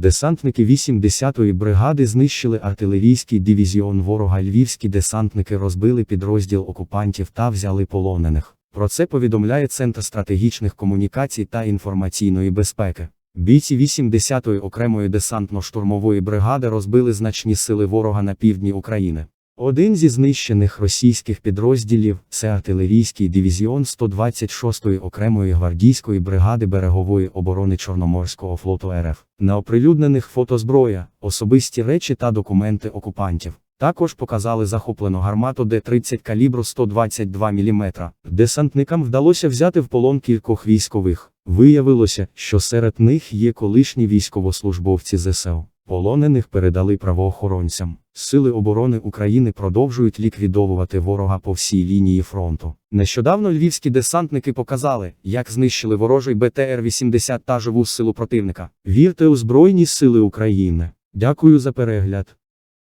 Десантники 80-ї бригади знищили артилерійський дивізіон ворога. Львівські десантники розбили підрозділ окупантів та взяли полонених. Про це повідомляє Центр стратегічних комунікацій та інформаційної безпеки. Бійці 80-ї окремої десантно-штурмової бригади розбили значні сили ворога на півдні України. Один зі знищених російських підрозділів це артилерійський дивізіон 126-ї окремої гвардійської бригади берегової оборони Чорноморського флоту РФ. На оприлюднених фото зброя, особисті речі та документи окупантів. Також показали захоплену гармату Д-30 калібру 122 мм. Десантникам вдалося взяти в полон кількох військових. Виявилося, що серед них є колишні військовослужбовці ЗСУ. Полонених передали правоохоронцям. Сили оборони України продовжують ліквідовувати ворога по всій лінії фронту. Нещодавно львівські десантники показали, як знищили ворожий БТР-80 та живу силу противника. Вірте у Збройні Сили України. Дякую за перегляд.